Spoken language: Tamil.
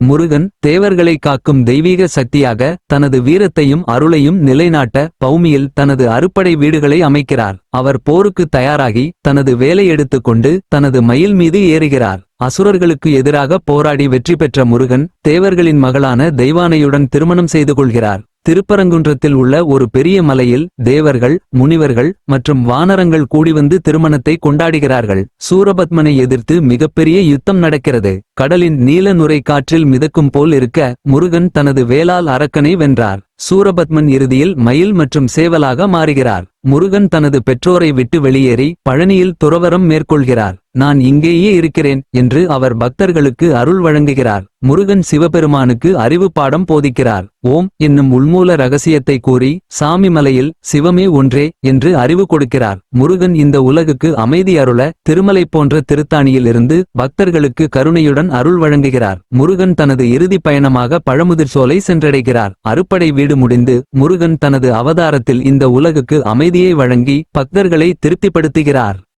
முருகன் தேவர்களை காக்கும் தெய்வீக சக்தியாக தனது வீரத்தையும் அருளையும் நிலைநாட்ட பௌமியில் தனது அறுப்படை வீடுகளை அமைக்கிறார். அவர் போருக்கு தயாராகி தனது வேலை எடுத்துக்கொண்டு தனது மயில் மீது ஏறுகிறார். அசுரர்களுக்கு எதிராக போராடி வெற்றி பெற்ற முருகன் தேவர்களின் மகளான தெய்வானையுடன் திருமணம் செய்து கொள்கிறார். திருப்பரங்குன்றத்தில் உள்ள ஒரு பெரிய மலையில் தேவர்கள் முனிவர்கள் மற்றும் வானரங்கள் கூடி வந்து திருமணத்தை கொண்டாடுகிறார்கள். சூரபத்மனை எதிர்த்து மிகப்பெரிய யுத்தம் நடக்கிறது. கடலின் நீல நுரை காற்றில் மிதக்கும் போல் இருக்க முருகன் தனது வேளால் அரக்கனை வென்றார். சூரபத்மன் இறுதியில் மயில் மற்றும் சேவலாக மாறுகிறார். முருகன் தனது பெற்றோரை விட்டு வெளியேறி பழனியில் துறவரம் மேற்கொள்கிறார். நான் இங்கேயே இருக்கிறேன் என்று அவர் பக்தர்களுக்கு அருள் வழங்குகிறார். முருகன் சிவபெருமானுக்கு அறிவு பாடம் போதிக்கிறார். ஓம் என்னும் உள்மூல ரகசியத்தை கூறி சாமி மலையில் சிவமே ஒன்றே என்று அறிவு கொடுக்கிறார். முருகன் இந்த உலகுக்கு அமைதி அருள திருமலை போன்ற திருத்தாணியில் இருந்து பக்தர்களுக்கு கருணையுடன் அருள் வழங்குகிறார். முருகன் தனது இறுதி பயணமாக பழமுதிர் சோலை சென்றடைகிறார். அறுப்படை வீடு முடிந்து முருகன் தனது அவதாரத்தில் இந்த உலகுக்கு அமைதியை வழங்கி பக்தர்களை திருப்திப்படுத்துகிறார்.